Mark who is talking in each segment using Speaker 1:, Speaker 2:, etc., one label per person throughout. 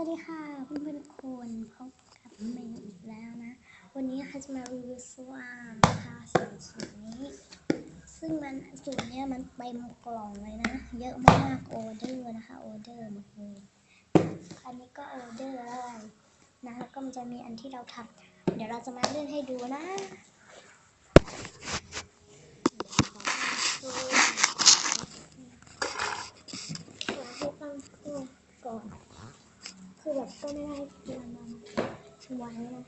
Speaker 1: วัสดีค่ะเพื่อนๆคนพบกับเมย์อีกแล้วนะ วันนี้ค่ะจะมารีวิวสว่านนะคะสูตรสูตรนี้ ซึ่งมันสูตรเนี้ยมันเต็มกล่องเลยนะ เยอะมากออเดอร์นะคะออเดอร์มดเลยอันนี้ก็ออเดอร์อะไรนะแล้วก็มันจะมีอันที่เราทำเดี๋ยวเราจะมาเล่นให้ดูนะเดี๋ยวขอดูขอให้ตั้งเครื่องก่อน คือแบก็ไม่ได้เตรียมมันไว้นะ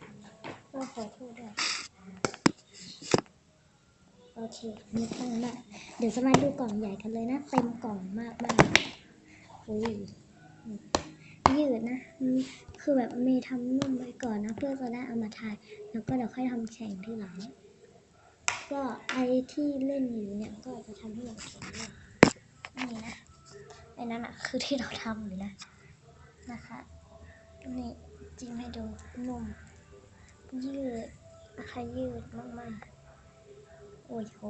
Speaker 1: ก็ขอโทษด้วยโอเคมีตั้งละเดี๋ยวจะมาดูกล่องใหญ่กันเลยนะ เต็มกล่องมากมากอุ้ยยืดนะ คือแบบเมย์ทำนุ่มไว้ก่อนนะ เพื่อจะได้เอามาทาย แล้วก็เดี๋ยวค่อยทำแข่งที่หลัง ก็ไอที่เล่นอยู่เนี่ยก็จะทำให้มันแข็งด้วยนี่นะไอ้นั่นอะคือที่เราทำอยู่นะนะคะ นี่จิ้มให้ดูนุ่ม ยืดนะคะยืดมากๆ โอ้ยโห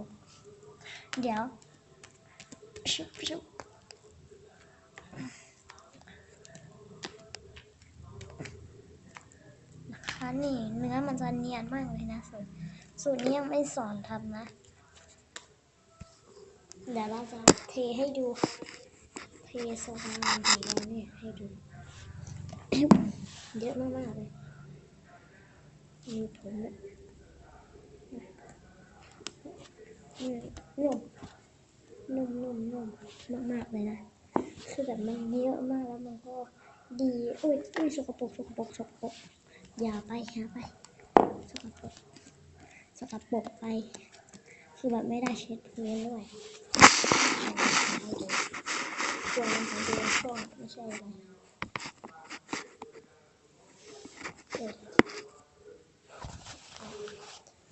Speaker 1: เดี๋ยวชุบชุบนะคะนี่เนื้อมันจะเนียนมากเลยนะสูตรสูตรนี้ยังไม่สอนทำนะ เดี๋ยวเราจะเทให้ดู เทโซดาของเราเนี่ยให้ดู เยอะมากๆเลย มีถุงนี่ยนุ่มนุ่มนุ่มนุ่มมากๆเลยนะ คือแบบมันเยอะมากแล้วมันก็ดีอุ้ยอุ้ยสกปรกสกปรกสกปรกอย่าไปอย่าไปสกปรกสกปรกไป คือแบบไม่ได้เช็ดพื้นด้วยให้ดูควรมันจะดูช่วงไม่ใช่อะไร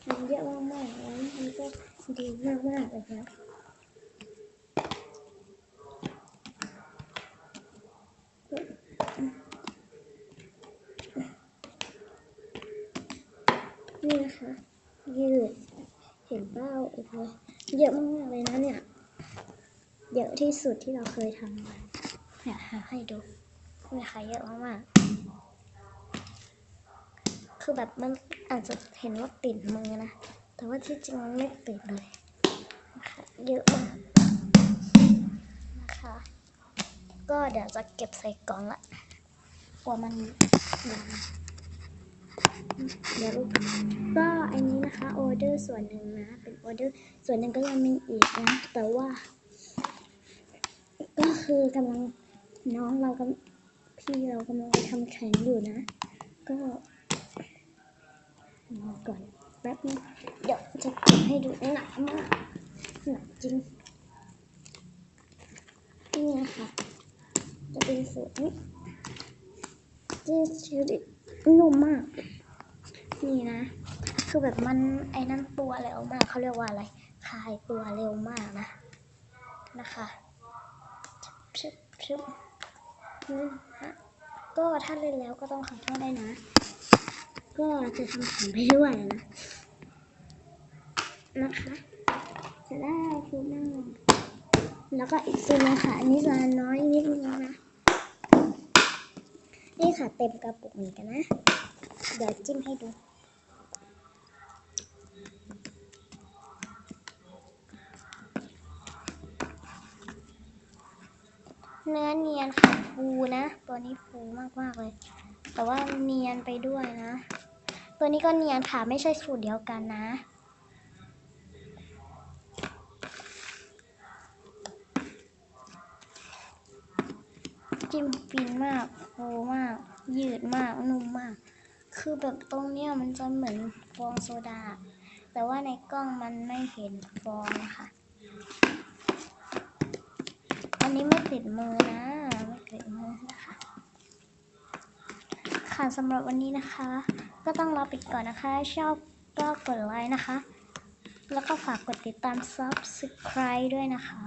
Speaker 1: มันเยอะมากๆแล้วมันก็ ดีมากๆเลยครับนี่นะคะยืดเห็นเป้าโอ้โหเยอะมากเลยนะเนี่ย เยอะที่สุดที่เราเคยทำมาอยากหาให้ดูนี่ค่ะเยอะมากๆคือแบบมันอาจจะเห็นว่าติดมือนะ แต่ว่าที่จริงมันไม่ติดเลยนะคะเยอะมากนะคะ ก็เดี๋ยวจะเก็บใส่กล่องละกลัวมันหนาเดี๋ยวรูปก็อันนี้นะคะออเดอร์ส่วนหนึ่งนะ เป็นออเดอร์ส่วนหนึ่งก็ยังมีอีกนะ แต่ว่า ก็คือกำลังน้องเรากำพี่เรากำลังทำแข่งอยู่นะ ก็รอก่อน แป๊บนึงเดี๋ยวจะเก็บให้ดูหนามากหนาจริงนี่นะคะจะเป็นสูตรนี้ที่ชื่อนุ่มมาก นี่นะ คือแบบมันไอ้นั่นตัวเร็วมากเขาเรียกว่าอะไรคลายตัวเร็วมากนะ นะคะชึบชึบนี่ฮะก็ถ้าเล่นแล้วก็ต้องขอโทษได้นะ ก็จะทำแข่งไปด้วยนะนะคะจะได้คือหน้าแล้วก็อีกตัวนึงค่ะอันนี้จะน้อยนิดนึงนะนี่ค่ะเต็มกระปุกเหมือนกันนะ เดี๋ยวจิ้มให้ดู เนื้อเนียนค่ะฟูนะ ตัวนี้ฟูมากๆเลย แต่ว่าเนียนไปด้วยนะ ตัวนี้ก็เนียนค่ะไม่ใช่สูตรเดียวกันนะจิ้มฟินมากโฟมาก ยืดมาก นุ่มมาก คือแบบตรงเนี้ยมันจะเหมือนฟองโซดา แต่ว่าในกล้องมันไม่เห็นฟองนะคะ อันนี้ไม่ติดมือนะ ไม่ติดมือนะคะ ค่ะสำหรับวันนี้นะคะ ก็ต้องลาไปก่อนนะคะ ชอบก็กดไลค์นะคะ แล้วก็ฝากกดติดตาม subscribe ด้วยนะคะ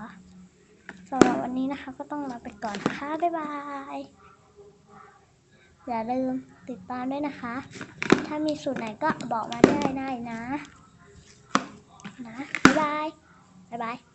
Speaker 1: สำหรับวันนี้นะคะก็ต้องลาไปก่อนนะคะบ๊ายบาย อย่าลืมติดตามด้วยนะคะ ถ้ามีสูตรไหนก็บอกมาได้ได้นะ นะ บ๊ายบาย บ๊ายบาย